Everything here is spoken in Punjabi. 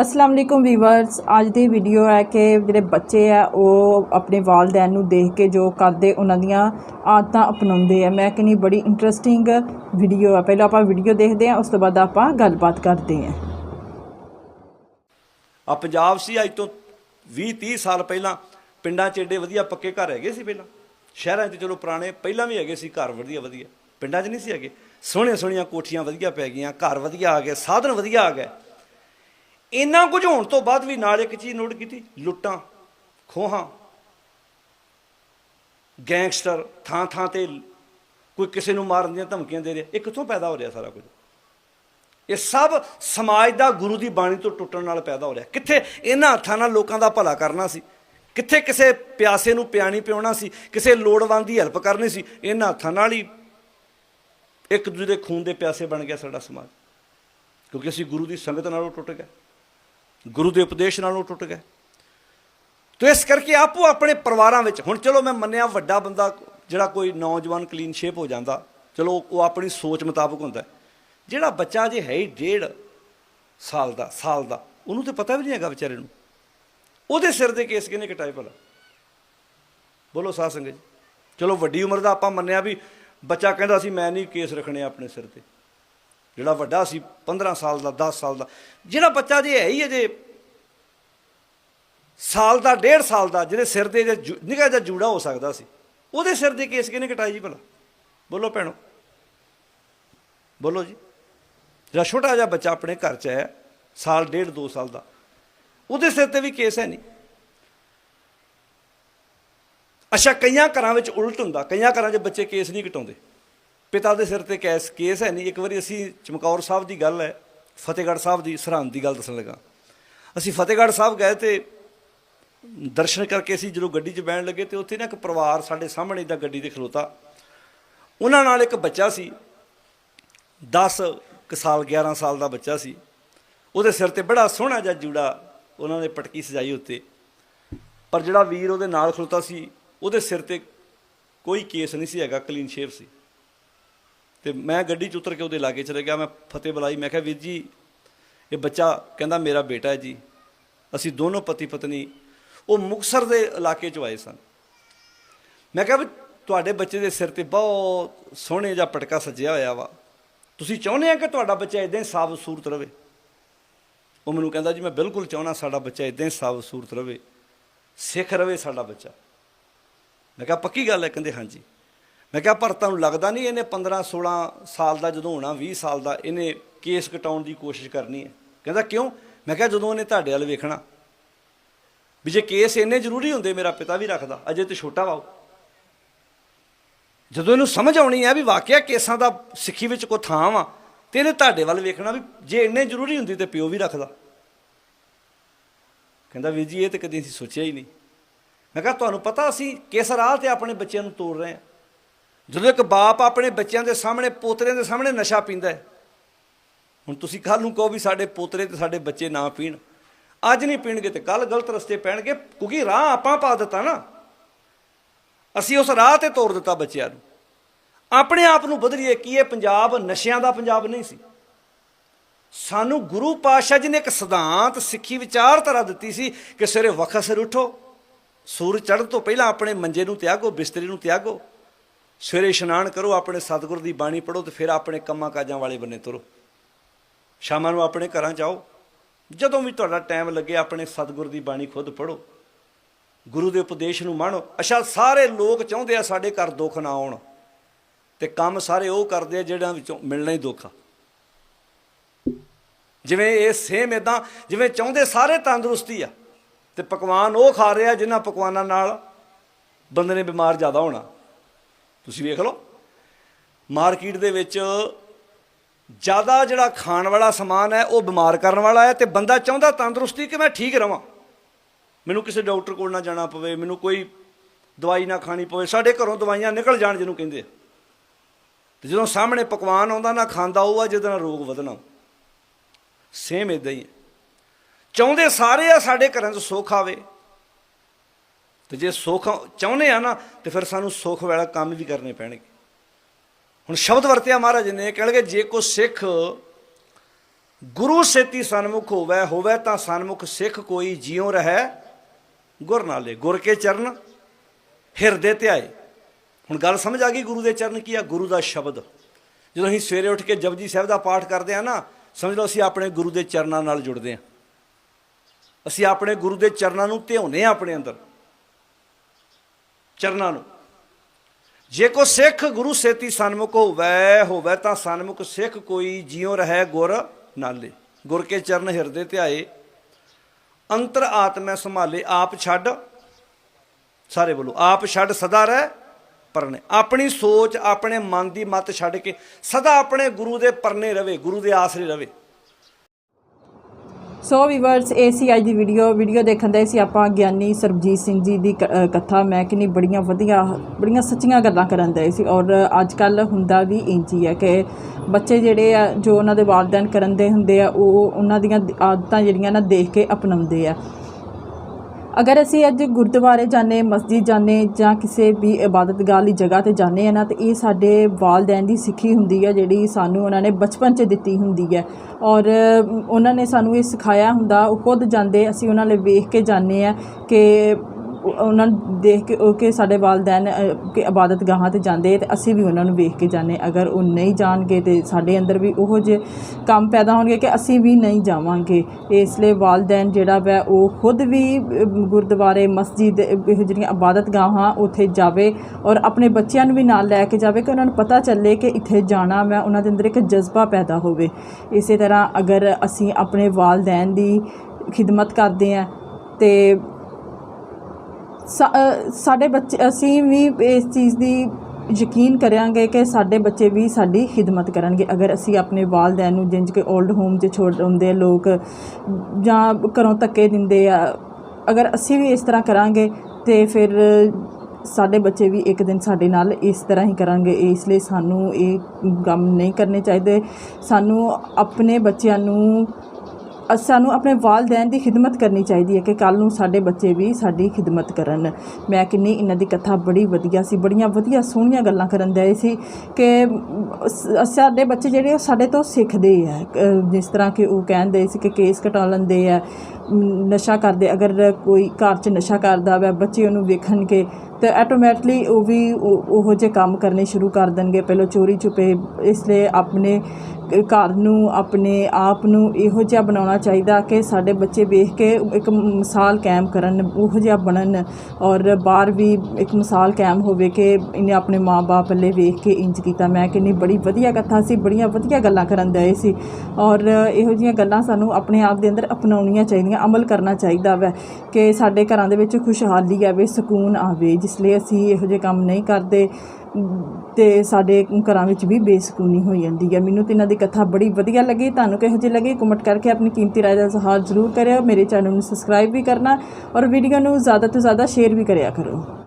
ਅਸਲਾਮ ਅਲੈਕੁਮ ਵੀਵਰਸ, ਅੱਜ ਦੀ ਵੀਡੀਓ ਹੈ ਕਿ ਜਿਹੜੇ ਬੱਚੇ ਆ, ਉਹ ਆਪਣੇ ਵਾਲਦੈਨ ਨੂੰ ਦੇਖ ਕੇ ਜੋ ਕਰਦੇ, ਉਹਨਾਂ ਦੀਆਂ ਆਦਤਾਂ ਅਪਣਾਉਂਦੇ ਆ। ਮੈਂ ਕਹਿੰਦੀ ਬੜੀ ਇੰਟਰਸਟਿੰਗ ਵੀਡੀਓ ਆ। ਪਹਿਲਾਂ ਆਪਾਂ ਵੀਡੀਓ ਦੇਖਦੇ ਆ ਉਸ ਤੋਂ ਬਾਅਦ ਆਪਾਂ ਗੱਲਬਾਤ ਕਰਦੇ ਆ ਆ ਪੰਜਾਬ ਸੀ, ਅੱਜ ਤੋਂ 20 30 ਸਾਲ ਪਹਿਲਾਂ। ਪਿੰਡਾਂ 'ਚ ਏਡੇ ਵਧੀਆ ਪੱਕੇ ਘਰ ਹੈਗੇ ਸੀ ਪਹਿਲਾਂ। ਸ਼ਹਿਰਾਂ 'ਚ ਚਲੋ ਪੁਰਾਣੇ, ਪਹਿਲਾਂ ਵੀ ਹੈਗੇ ਸੀ ਘਰ ਵਧੀਆ ਵਧੀਆ। ਪਿੰਡਾਂ 'ਚ ਨਹੀਂ ਸੀ ਹੈਗੇ। ਸੋਹਣੀਆਂ ਸੋਹਣੀਆਂ ਕੋਠੀਆਂ ਵਧੀਆ ਪੈ ਗਈਆਂ, ਘਰ ਵਧੀਆ ਆ ਗਏ ਸਾਧਨ ਵਧੀਆ ਆ ਗਏ ਇੰਨਾ ਕੁਝ ਹੋਣ ਤੋਂ ਬਾਅਦ ਵੀ ਨਾਲ ਇੱਕ ਚੀਜ਼ ਨੋਟ ਕੀਤੀ, ਲੁੱਟਾਂ, ਖੋਹਾਂ। ਗੈਂਗਸਟਰ ਥਾਂ ਥਾਂ ਤੇ ਕੋਈ ਕਿਸੇ ਨੂੰ ਮਾਰਨ ਦੀਆਂ ਧਮਕੀਆਂ ਦੇ ਰਿਹਾ, ਇਹ ਕਿੱਥੋਂ ਪੈਦਾ ਹੋ ਰਿਹਾ ਸਾਰਾ ਕੁਝ? ਇਹ ਸਭ ਸਮਾਜ ਦਾ ਗੁਰੂ ਦੀ ਬਾਣੀ ਤੋਂ ਟੁੱਟਣ ਨਾਲ ਪੈਦਾ ਹੋ ਰਿਹਾ। ਕਿੱਥੇ ਇਹਨਾਂ ਹੱਥਾਂ ਨਾਲ ਲੋਕਾਂ ਦਾ ਭਲਾ ਕਰਨਾ ਸੀ? ਕਿੱਥੇ ਕਿਸੇ ਪਿਆਸੇ ਨੂੰ ਪਿਆਣੀ ਪਿਉਣਾ ਸੀ? ਕਿਸੇ ਲੋੜਵੰਦ ਦੀ ਹੈਲਪ ਕਰਨੀ ਸੀ? ਇਹਨਾਂ ਹੱਥਾਂ ਨਾਲ ਹੀ ਇੱਕ ਦੂਜੇ ਦੇ ਖੂਨ ਦੇ ਪਿਆਸੇ ਬਣ ਗਿਆ ਸਾਡਾ ਸਮਾਜ। ਕਿਉਂਕਿ ਅਸੀਂ ਗੁਰੂ ਦੀ ਸੰਗਤ ਨਾਲੋਂ ਟੁੱਟ ਗਏ। ਗੁਰੂ ਦੇ ਉਪਦੇਸ਼ ਨਾਲ ਉਹ ਟੁੱਟ ਗਏ। ਤੋ ਇਸ ਕਰਕੇ ਆਪੋ ਆਪਣੇ ਪਰਿਵਾਰਾਂ ਵਿੱਚ, ਹੁਣ ਚਲੋ ਮੈਂ ਮੰਨਿਆ ਵੱਡਾ ਬੰਦਾ, ਜਿਹੜਾ ਕੋਈ ਨੌਜਵਾਨ ਕਲੀਨ ਸ਼ੇਪ ਹੋ ਜਾਂਦਾ, ਚਲੋ ਉਹ ਆਪਣੀ ਸੋਚ ਮੁਤਾਬਕ ਹੁੰਦਾ। ਜਿਹੜਾ ਬੱਚਾ ਜੇ ਹੈ ਹੀ ਡੇਢ ਸਾਲ ਦਾ ਸਾਲ ਦਾ, ਉਹਨੂੰ ਤੇ ਪਤਾ ਵੀ ਨਹੀਂ ਹੈਗਾ ਵਿਚਾਰੇ ਨੂੰ। ਉਹਦੇ ਸਿਰ ਦੇ ਕੇਸ ਕਿਹਨੇ ਕਟਾਏ ਭਲਾ। ਬੋਲੋ ਸਾਧ ਸੰਗਤ ਜੀ। ਚਲੋ ਵੱਡੀ ਉਮਰ ਦਾ ਆਪਾਂ ਮੰਨਿਆ ਵੀ ਬੱਚਾ ਕਹਿੰਦਾ ਸੀ, ਮੈਂ ਨਹੀਂ ਕੇਸ ਰੱਖਣੇ ਆਪਣੇ ਸਿਰ ਤੇ। ਜਿਹੜਾ ਵੱਡਾ ਸੀ 15 ਸਾਲ ਦਾ 10 ਸਾਲ ਦਾ। ਜਿਹੜਾ ਬੱਚਾ ਜੇ ਹੈ ਹੀ ਅਜੇ ਸਾਲ ਦਾ, ਡੇਢ ਸਾਲ ਦਾ, ਜਿਹਦੇ ਸਿਰ ਦੇ ਜੇ ਜੂ- ਨਿੱਘਾ ਜਿਹਾ ਜੂੜਾ ਹੋ ਸਕਦਾ ਸੀ, ਉਹਦੇ ਸਿਰ ਦੇ ਕੇਸ ਕਿਹਨੇ ਕਟਾਈ ਜੀ ਭਲਾ? ਬੋਲੋ ਭੈਣੋ। ਬੋਲੋ ਜੀ। ਜਿਹੜਾ ਛੋਟਾ ਜਿਹਾ ਬੱਚਾ ਆਪਣੇ ਘਰ 'ਚ ਹੈ, ਸਾਲ, ਡੇਢ, ਦੋ ਸਾਲ ਦਾ, ਉਹਦੇ ਸਿਰ ਤੇ ਵੀ ਕੇਸ ਹੈ ਨਹੀਂ। ਅੱਛਾ, ਕਈਆਂ ਘਰਾਂ ਵਿੱਚ ਉਲਟ ਹੁੰਦਾ, ਕਈਆਂ ਘਰਾਂ 'ਚ ਬੱਚੇ ਕੇਸ ਨਹੀਂ ਕਟਾਉਂਦੇ। ਪਿਤਾ ਦੇ ਸਿਰ ਤੇ ਕੇਸ ਕੇਸ ਹੈ ਨਹੀਂ। ਇੱਕ ਵਾਰੀ ਅਸੀਂ ਚਮਕੌਰ ਸਾਹਿਬ ਦੀ ਗੱਲ ਹੈ, ਫਤਿਹਗੜ੍ਹ ਸਾਹਿਬ ਦੀ, ਸਰਹੰਦ ਦੀ ਗੱਲ ਦੱਸਣ ਲੱਗਾ। ਅਸੀਂ ਫਤਿਹਗੜ੍ਹ ਸਾਹਿਬ ਗਏ ਤੇ ਦਰਸ਼ਨ ਕਰਕੇ ਅਸੀਂ ਜਦੋਂ ਗੱਡੀ 'ਚ ਬਹਿਣ ਲੱਗੇ ਤੇ ਉੱਥੇ ਨਾ ਇੱਕ ਪਰਿਵਾਰ ਸਾਡੇ ਸਾਹਮਣੇ ਦਾ ਗੱਡੀ ਤੇ ਖਲੋਤਾ। ਉਹਨਾਂ ਨਾਲ ਇੱਕ ਬੱਚਾ ਸੀ 10 ਕੁ ਸਾਲ 11 ਸਾਲ ਦਾ ਬੱਚਾ ਸੀ। ਉਹਦੇ ਸਿਰ ਤੇ ਬੜਾ ਸੋਹਣਾ ਜਿਹਾ ਜੂੜਾ ਉਹਨਾਂ ਨੇ ਪਟਕੀ ਸਜਾਈ ਉੱਤੇ। ਪਰ ਜਿਹੜਾ ਵੀਰ ਉਹਦੇ ਨਾਲ ਖਲੋਤਾ ਸੀ, ਉਹਦੇ ਸਿਰ ਤੇ ਕੋਈ ਕੇਸ ਨਹੀਂ ਸੀ ਹੈਗਾ ਕਲੀਨ ਸ਼ੇਵ ਸੀ। ਤੇ ਮੈਂ ਗੱਡੀ 'ਚ ਉਤਰ ਕੇ ਉਹਦੇ ਲਾਗੇ ਚਲੇ ਗਿਆ, ਮੈਂ ਫਤਿਹ ਬੁਲਾਈ, ਮੈਂ ਕਿਹਾ, ਵੀਰ ਜੀ, ਇਹ ਬੱਚਾ ਕਹਿੰਦਾ, ਮੇਰਾ ਬੇਟਾ ਹੈ ਜੀ। ਅਸੀਂ ਦੋਨੋਂ ਪਤੀ ਪਤਨੀ, ਉਹ ਮੁਕਸਰ ਦੇ ਇਲਾਕੇ 'ਚੋਂ ਆਏ ਸਨ। ਮੈਂ ਕਿਹਾ ਵੀ ਤੁਹਾਡੇ ਬੱਚੇ ਦੇ ਸਿਰ ਤੇ ਬਹੁਤ ਸੋਹਣੇ ਜਿਹਾ ਪਟਕਾ ਸੱਜਿਆ ਹੋਇਆ ਵਾ। ਤੁਸੀਂ ਚਾਹੁੰਦੇ ਆ ਕਿ ਤੁਹਾਡਾ ਬੱਚਾ ਇਦਾਂ ਹੀ ਸਾਫ਼ ਸੂਰਤ ਰਵੇ? ਉਹ ਮੈਨੂੰ ਕਹਿੰਦਾ, ਜੀ, ਮੈਂ ਬਿਲਕੁਲ ਚਾਹੁੰਦਾ ਸਾਡਾ ਬੱਚਾ ਇਦਾਂ ਹੀ ਸਾਫ਼ ਸੂਰਤ ਰਵੇ, ਸਿੱਖ ਰਵੇ ਸਾਡਾ ਬੱਚਾ। ਮੈਂ ਕਿਹਾ, ਪੱਕੀ ਗੱਲ ਹੈ? ਕਹਿੰਦੇ, ਹਾਂਜੀ। ਮੈਂ ਕਿਹਾ, ਪਰ ਤੁਹਾਨੂੰ ਲੱਗਦਾ ਨਹੀਂ ਇਹਨੇ 15 16 ਸਾਲ ਦਾ ਜਦੋਂ ਹੋਣਾ 20 ਸਾਲ ਦਾ, ਇਹਨੇ ਕੇਸ ਕਟਾਉਣ ਦੀ ਕੋਸ਼ਿਸ਼ ਕਰਨੀ ਹੈ? ਕਹਿੰਦਾ, ਕਿਉਂ? ਮੈਂ ਕਿਹਾ, ਜਦੋਂ ਇਹਨੇ ਤੁਹਾਡੇ ਵੱਲ ਵੇਖਣਾ। ਵੀ ਜੇ ਕੇਸ ਇੰਨੇ ਜ਼ਰੂਰੀ ਹੁੰਦੇ, ਮੇਰਾ ਪਿਤਾ ਵੀ ਰੱਖਦਾ, ਅਜੇ ਤੇ ਛੋਟਾ ਵਾ ਜਦੋਂ ਇਹਨੂੰ ਸਮਝ ਆਉਣੀ ਹੈ ਵੀ ਵਾਕਿਆ ਕੇਸਾਂ ਦਾ ਸਿੱਖੀ ਵਿੱਚ ਕੋ ਥਾਂ ਵਾ, ਤੇ ਇਹਨੇ ਤੁਹਾਡੇ ਵੱਲ ਵੇਖਣਾ ਵੀ ਜੇ ਇੰਨੇ ਜ਼ਰੂਰੀ ਹੁੰਦੀ ਤੇ ਪਿਓ ਵੀ ਰੱਖਦਾ। ਕਹਿੰਦਾ, ਵੀਰ ਜੀ, ਇਹ ਤੇ ਕਦੇ ਅਸੀਂ ਸੋਚਿਆ ਹੀ ਨਹੀਂ। ਮੈਂ ਕਿਹਾ, ਤੁਹਾਨੂੰ ਪਤਾ ਅਸੀਂ ਕਿਸ ਰਾਹ ਤੇ ਆਪਣੇ ਬੱਚਿਆਂ ਨੂੰ ਤੋੜ ਰਹੇ ਹਾਂ? ਜਦੋਂ ਇੱਕ ਬਾਪ ਆਪਣੇ ਬੱਚਿਆਂ ਦੇ ਸਾਹਮਣੇ, ਪੋਤਰਿਆਂ ਦੇ ਸਾਹਮਣੇ ਨਸ਼ਾ ਪੀਂਦਾ ਹੁਣ ਤੁਸੀਂ ਕੱਲ ਨੂੰ ਕਹੋ ਵੀ ਸਾਡੇ ਪੋਤਰੇ ਤੇ ਸਾਡੇ ਬੱਚੇ ਨਾ ਪੀਣ। ਅੱਜ ਨਹੀਂ ਪੀਣਗੇ ਤੇ ਕੱਲ ਗਲਤ ਰਸਤੇ ਪੈਣਗੇ, ਕਿਉਂਕਿ ਰਾਹ ਆਪਾਂ ਪਾ ਦਿੱਤਾ ਨਾ। ਅਸੀਂ ਉਸ ਰਾਹ ਤੇ ਤੋਰ ਦਿੱਤਾ ਬੱਚਿਆਂ ਨੂੰ। ਆਪਣੇ ਆਪ ਨੂੰ ਬਦਲੀਏ ਕਿ ਇਹ ਪੰਜਾਬ ਨਸ਼ਿਆਂ ਦਾ ਪੰਜਾਬ ਨਹੀਂ ਸੀ। ਸਾਨੂੰ ਗੁਰੂ ਪਾਤਸ਼ਾਹ ਜੀ ਨੇ ਇੱਕ ਸਿਧਾਂਤ, ਸਿੱਖੀ ਵਿਚਾਰਧਾਰਾ ਦਿੱਤੀ ਸੀ ਕਿ ਸਵੇਰੇ ਵਕਤ ਸਿਰ ਉਠੋ, ਸੂਰਜ ਚੜ੍ਹਨ ਤੋਂ ਪਹਿਲਾਂ ਆਪਣੇ ਮੰਜੇ ਨੂੰ ਤਿਆਗੋ, ਬਿਸਤਰੇ ਨੂੰ ਤਿਆਗੋ। ਸਵੇਰੇ ਇਸ਼ਨਾਨ ਕਰੋ, ਆਪਣੇ ਸਤਿਗੁਰ ਦੀ ਬਾਣੀ ਪੜ੍ਹੋ ਤੇ ਫਿਰ ਆਪਣੇ ਕੰਮਾਂ ਕਾਜਾਂ ਵਾਲੇ ਬੰਨੇ ਤੁਰੋ। ਸ਼ਾਮਾਂ ਨੂੰ ਆਪਣੇ ਘਰਾਂ ਜਾਓ। ਜਦੋਂ ਵੀ ਤੁਹਾਡਾ ਟਾਈਮ ਲੱਗੇ, ਆਪਣੇ ਸਤਿਗੁਰ ਦੀ ਬਾਣੀ ਖੁਦ ਪੜ੍ਹੋ। ਗੁਰੂ ਦੇ ਉਪਦੇਸ਼ ਨੂੰ ਮਾਣੋ। ਅੱਛਾ, ਸਾਰੇ ਲੋਕ ਚਾਹੁੰਦੇ ਆ ਸਾਡੇ ਘਰ ਦੁੱਖ ਨਾ ਆਉਣ ਤੇ ਕੰਮ ਸਾਰੇ ਉਹ ਕਰਦੇ ਆ ਜਿਹੜਾ ਵਿੱਚੋਂ ਮਿਲਣਾ ਹੀ ਦੁੱਖ ਆ। ਜਿਵੇਂ ਇਹ ਸੇਮ ਇਦਾਂ ਜਿਵੇਂ ਚਾਹੁੰਦੇ ਸਾਰੇ ਤੰਦਰੁਸਤੀ ਆ ਤੇ ਪਕਵਾਨ ਉਹ ਖਾ ਰਿਹਾ ਜਿਨ੍ਹਾਂ ਪਕਵਾਨਾਂ ਨਾਲ ਬੰਦੇ ਨੇ ਬਿਮਾਰ ਜ਼ਿਆਦਾ ਹੋਣਾ। ਤੁਸੀਂ ਵੇਖ ਲਓ। ਮਾਰਕੀਟ ਦੇ ਵਿੱਚ ਜ਼ਿਆਦਾ ਜਿਹੜਾ ਖਾਣ ਵਾਲਾ ਸਮਾਨ ਹੈ, ਉਹ ਬਿਮਾਰ ਕਰਨ ਵਾਲਾ ਹੈ ਤੇ ਬੰਦਾ ਚਾਹੁੰਦਾ ਤੰਦਰੁਸਤੀ ਕਿ ਮੈਂ ਠੀਕ ਰਵਾਂ। ਮੈਨੂੰ ਕਿਸੇ ਡਾਕਟਰ ਕੋਲ ਨਾ ਜਾਣਾ ਪਵੇ, ਮੈਨੂੰ ਕੋਈ ਦਵਾਈ ਨਾ ਖਾਣੀ ਪਵੇ। ਸਾਡੇ ਘਰੋਂ ਦਵਾਈਆਂ ਨਿਕਲ ਜਾਣ ਜਿਹਨੂੰ ਕਹਿੰਦੇ ਆ। ਤੇ ਜਦੋਂ ਸਾਹਮਣੇ ਪਕਵਾਨ ਆਉਂਦਾ, ਨਾ ਖਾਂਦਾ ਉਹ ਆ, ਜਿਹਦੇ ਨਾਲ ਰੋਗ ਵਧਣਾ। ਸੇਮ ਇਦਾਂ ਹੀ ਹੈ। ਚਾਹੁੰਦੇ ਸਾਰੇ ਆ ਸਾਡੇ ਘਰਾਂ 'ਚ ਸੁੱਖ ਆਵੇ। ਤੇ ਜੇ ਸੁੱਖ ਚਾਹੁੰਦੇ ਆ ਨਾ, ਤੇ ਫਿਰ ਸਾਨੂੰ ਸੁੱਖ ਵਾਲਾ ਕੰਮ ਵੀ ਕਰਨੇ ਪੈਣਗੇ। ਹੁਣ ਸ਼ਬਦ ਵਰਤਿਆ ਮਹਾਰਾਜ ਨੇ ਕਹਿਣਗੇ, ਜੇ ਕੋ ਸਿੱਖ ਗੁਰੂ ਸੇਤੀ ਸਨਮੁਖ ਹੋਵੇ ਹੋਵੇ ਤਾਂ ਸਨਮੁਖ ਸਿੱਖ ਕੋਈ ਜਿਉ ਰਹਿ, ਗੁਰ ਨਾਲੇ ਗੁਰ ਕੇ ਚਰਨ ਹਿਰਦੇ ਧਿਆਏ। ਹੁਣ ਗੱਲ ਸਮਝ ਆ ਗਈ ਗੁਰੂ ਦੇ ਚਰਨ ਕੀ ਆ? ਗੁਰੂ ਦਾ ਸ਼ਬਦ। ਜਦੋਂ ਅਸੀਂ ਸਵੇਰੇ ਉੱਠ ਕੇ ਜਪਜੀ ਸਾਹਿਬ ਦਾ ਪਾਠ ਕਰਦੇ ਆ ਨਾ, ਸਮਝ ਲਓ ਅਸੀਂ ਆਪਣੇ ਗੁਰੂ ਦੇ ਚਰਨਾਂ ਨਾਲ ਜੁੜਦੇ ਆ। ਅਸੀਂ ਆਪਣੇ ਗੁਰੂ ਦੇ ਚਰਨਾਂ ਨੂੰ ਧਿਆਉਂਦੇ ਆ ਆਪਣੇ ਅੰਦਰ। ਚਰਨਾਂ ਨੂੰ। ਜੇ ਕੋ ਸਿੱਖ ਗੁਰੂ ਸੇਤੀ ਸਨਮੁਖ ਹੋਵੇ ਹੋਵੇ ਤਾਂ ਸਨਮੁਖ ਸਿੱਖ ਕੋਈ ਜਿਉ ਰਹੈ ਗੁਰ ਨਾਲੇ। ਗੁਰ ਕੇ ਚਰਨ ਹਿਰਦੇ ਤੇ ਆਏ ਅੰਤਰ ਆਤਮੈ ਸੰਭਾਲੇ, ਆਪ ਛੱਡ, ਸਾਰੇ ਬੋਲੋ, ਆਪ ਛੱਡ ਸਦਾ ਰਹਿ ਪਰਨੇ। ਆਪਣੀ ਸੋਚ, ਆਪਣੇ ਮਨ ਦੀ ਮਤ ਛੱਡ ਕੇ ਸਦਾ ਆਪਣੇ ਗੁਰੂ ਦੇ ਪਰਨੇ ਰਵੇ, ਗੁਰੂ ਦੇ ਆਸਰੇ ਰਵੇ। ਸੋ ਵੀਵਰਸ ਇਹ ਸੀ ਅੱਜ ਦੀ ਵੀਡੀਓ ਵੀਡੀਓ ਦੇਖਣ ਦੇ ਸੀ ਆਪਾਂ ਗਿਆਨੀ ਸਰਬਜੀਤ ਸਿੰਘ ਜੀ ਦੀ ਕ- ਕਥਾ। ਮੈਂ ਕਿੰਨੀ ਬੜੀਆਂ ਵਧੀਆ, ਬੜੀਆਂ ਸੱਚੀਆਂ ਗੱਲਾਂ ਕਰਨ ਦੇ ਸੀ। ਔਰ ਅੱਜ ਕੱਲ ਹੁੰਦਾ ਵੀ ਇੰਜ ਹੀ ਹੈ ਕਿ ਬੱਚੇ ਜਿਹੜੇ ਆ, ਜੋ ਉਹਨਾਂ ਦੇ ਵਾਲਿਦੈਨ ਕਰਨ ਦੇ ਹੁੰਦੇ ਆ, ਉਹ ਉਹਨਾਂ ਦੀਆਂ ਆਦਤਾਂ ਜਿਹੜੀਆਂ ਨਾ ਦੇਖ ਕੇ ਅਪਣਾਉਂਦੇ ਆ। ਅਗਰ ਅਸੀਂ ਅੱਜ ਗੁਰਦੁਆਰੇ ਜਾਂਦੇ, ਮਸਜਿਦ ਜਾਂਦੇ ਜਾਂ ਕਿਸੇ ਵੀ ਇਬਾਦਤਗਾਹ ਲਈ ਜਗ੍ਹਾ ਤੇ ਜਾਂਦੇ ਆ ਨਾ, ਤੇ ਇਹ ਸਾਡੇ ਵਾਲਦੈਨ ਦੀ ਸਿੱਖੀ ਹੁੰਦੀ ਹੈ, ਜਿਹੜੀ ਸਾਨੂੰ ਉਹਨਾਂ ਨੇ ਬਚਪਨ 'ਚ ਦਿੱਤੀ ਹੁੰਦੀ ਹੈ। ਔਰ ਉਹਨਾਂ ਨੇ ਸਾਨੂੰ ਇਹ ਸਿਖਾਇਆ ਹੁੰਦਾ, ਉਹ ਖੁਦ ਜਾਂਦੇ, ਅਸੀਂ ਉਹਨਾਂ ਲਈ ਵੇਖ ਕੇ ਜਾਂਦੇ ਆ ਕਿ ਉਹਨਾਂ ਨੂੰ ਦੇਖ ਕੇ, ਉਹ ਕਿ ਸਾਡੇ ਵਾਲਦੈਨ ਕਿ ਇਬਾਦਤ ਗਾਹਾਂ ਤੇ ਜਾਂਦੇ ਤੇ ਅਸੀਂ ਵੀ ਉਹਨਾਂ ਨੂੰ ਵੇਖ ਕੇ ਜਾਂਦੇ ਅਗਰ ਉਹ ਨਹੀਂ ਜਾਣਗੇ ਤੇ ਸਾਡੇ ਅੰਦਰ ਵੀ ਉਹੋ ਜਿਹੇ ਕੰਮ ਪੈਦਾ ਹੋਣਗੇ ਕਿ ਅਸੀਂ ਵੀ ਨਹੀਂ ਜਾਵਾਂਗੇ। ਇਸ ਲਈ ਵਾਲਦੈਨ ਜਿਹੜਾ ਵੈ, ਉਹ ਖੁਦ ਵੀ ਗੁਰਦੁਆਰੇ, ਮਸਜਿਦ, ਇਹੋ ਜਿਹੜੀਆਂ ਇਬਾਦਤਗਾਹਾਂ ਉੱਥੇ ਜਾਵੇ ਔਰ ਆਪਣੇ ਬੱਚਿਆਂ ਨੂੰ ਵੀ ਨਾਲ ਲੈ ਕੇ ਜਾਵੇ ਕਿ ਉਹਨਾਂ ਨੂੰ ਪਤਾ ਚੱਲੇ ਕਿ ਇੱਥੇ ਜਾਣਾ ਮੈਂ ਉਹਨਾਂ ਦੇ ਅੰਦਰ ਇੱਕ ਜਜ਼ਬਾ ਪੈਦਾ ਹੋਵੇ। ਇਸੇ ਤਰ੍ਹਾਂ ਅਗਰ ਅਸੀਂ ਆਪਣੇ ਵਾਲਦੈਨ ਦੀ ਖਿਦਮਤ ਕਰਦੇ ਹਾਂ ਤੇ ਸਾਡੇ ਬੱਚੇ, ਅਸੀਂ ਵੀ ਇਸ ਚੀਜ਼ ਦੀ ਯਕੀਨ ਕਰਾਂਗੇ ਕਿ ਸਾਡੇ ਬੱਚੇ ਵੀ ਸਾਡੀ ਖਿਦਮਤ ਕਰਨਗੇ। ਅਗਰ ਅਸੀਂ ਆਪਣੇ ਵਾਲਦੈਨ ਨੂੰ ਜਿੰਜ ਕੇ 올ਡ ਹੋਮ 'ਚ ਛੋੜ ਹੁੰਦੇ ਆ ਲੋਕ, ਜਾਂ ਘਰੋਂ ਧੱਕੇ ਦਿੰਦੇ ਆ, ਅਗਰ ਅਸੀਂ ਵੀ ਇਸ ਤਰ੍ਹਾਂ ਕਰਾਂਗੇ ਤੇ ਫਿਰ ਸਾਡੇ ਬੱਚੇ ਵੀ ਇੱਕ ਦਿਨ ਸਾਡੇ ਨਾਲ ਇਸ ਤਰ੍ਹਾਂ ਹੀ ਕਰਾਂਗੇ। ਇਸ ਲਈ ਸਾਨੂੰ ਇਹ ਕੰਮ ਨਹੀਂ ਕਰਨੇ ਚਾਹੀਦੇ। ਸਾਨੂੰ ਆਪਣੇ ਬੱਚਿਆਂ ਨੂੰ ਸਾਨੂੰ ਆਪਣੇ ਵਾਲਦੈਨ ਦੀ ਖਿਦਮਤ ਕਰਨੀ ਚਾਹੀਦੀ ਹੈ ਕਿ ਕੱਲ ਨੂੰ ਸਾਡੇ ਬੱਚੇ ਵੀ ਸਾਡੀ ਖਿਦਮਤ ਕਰਨ। ਮੈਂ ਕਿੰਨੀ ਇਹਨਾਂ ਦੀ ਕਥਾ ਬੜੀ ਵਧੀਆ ਸੀ, ਬੜੀਆਂ ਵਧੀਆ ਸੋਹਣੀਆਂ ਗੱਲਾਂ ਕਰਨ ਦੇ ਸੀ ਕਿ ਸਾਡੇ ਬੱਚੇ ਜਿਹੜੇ ਉਹ ਸਾਡੇ ਤੋਂ ਸਿੱਖਦੇ ਆ। ਜਿਸ ਤਰ੍ਹਾਂ ਕਿ ਉਹ ਕਹਿੰਦੇ ਸੀ ਕਿ ਕੇਸ ਕਟਾ ਲੈਂਦੇ ਆ। ਨਸ਼ਾ ਕਰਦੇ, ਅਗਰ ਕੋਈ ਘਰ 'ਚ ਨਸ਼ਾ ਕਰਦਾ ਵਾ, ਬੱਚੇ ਉਹਨੂੰ ਵੇਖਣਗੇ, ਤਾਂ ਆਟੋਮੈਟਿਕਲੀ ਉਹ ਵੀ ਉਹੋ ਜਿਹੇ ਕੰਮ ਕਰਨੇ ਸ਼ੁਰੂ ਕਰ ਦੇਣਗੇ। ਪਹਿਲਾਂ ਚੋਰੀ ਛੁਪੇ, ਇਸ ਲਈ ਆਪਣੇ ਘਰ ਨੂੰ, ਆਪਣੇ ਆਪ ਨੂੰ ਇਹੋ ਜਿਹਾ ਬਣਾਉਣਾ ਚਾਹੀਦਾ ਕਿ ਸਾਡੇ ਬੱਚੇ ਵੇਖ ਕੇ ਇੱਕ ਮਿਸਾਲ ਕਾਇਮ ਕਰਨ, ਉਹੋ ਜਿਹਾ ਬਣਨ ਔਰ ਬਾਹਰ ਵੀ ਇੱਕ ਮਿਸਾਲ ਕਾਇਮ ਹੋਵੇ ਕਿ ਇਹਨੇ ਆਪਣੇ ਮਾਪੇ ਪੱਲੇ ਵੇਖ ਕੇ ਇੰਜ ਕੀਤਾ। ਮੈਂ ਕਿੰਨੀ ਬੜੀ ਵਧੀਆ ਕਥਾ ਸੀ, ਬੜੀਆਂ ਵਧੀਆ ਗੱਲਾਂ ਕਰਨ ਦਏ ਸੀ ਔਰ ਇਹੋ ਜਿਹੀਆਂ ਗੱਲਾਂ ਸਾਨੂੰ ਆਪਣੇ ਆਪ ਦੇ ਅੰਦਰ ਅਪਣਾਉਣੀਆਂ ਚਾਹੀਦੀਆਂ। ਅਮਲ ਕਰਨਾ ਚਾਹੀਦਾ ਵੈ ਕਿ ਸਾਡੇ ਘਰਾਂ ਦੇ ਵਿੱਚ ਖੁਸ਼ਹਾਲੀ ਆਵੇ, ਸਕੂਨ ਆਵੇ, ਜਿਸ ਲਈ ਅਸੀਂ ਇਹੋ ਜਿਹੇ ਕੰਮ ਨਹੀਂ ਕਰਦੇ। ਤੇ ਸਾਡੇ ਘਰਾਂ ਵਿੱਚ ਵੀ ਬੇਸਕੂਨੀ ਹੋ ਜਾਂਦੀ ਹੈ। ਮੈਨੂੰ ਤੇ ਇਹਨਾਂ ਦੀ ਕਥਾ ਬੜੀ ਵਧੀਆ ਲੱਗੀ। ਤੁਹਾਨੂੰ ਕਿਹੋ ਜਿਹੀ ਲੱਗੀ? ਕਮੈਂਟ ਕਰਕੇ ਆਪਣੀ ਕੀਮਤੀ ਰਾਏ ਦਾ ਇਜ਼ਹਾਰ ਜ਼ਰੂਰ ਕਰਿਓ। ਮੇਰੇ ਚੈਨਲ ਨੂੰ ਸਬਸਕ੍ਰਾਈਬ ਵੀ ਕਰਨਾ ਔਰ ਵੀਡੀਓ ਨੂੰ ਜ਼ਿਆਦਾ ਤੋਂ ਜ਼ਿਆਦਾ ਸ਼ੇਅਰ ਵੀ ਕਰਿਆ ਕਰੋ।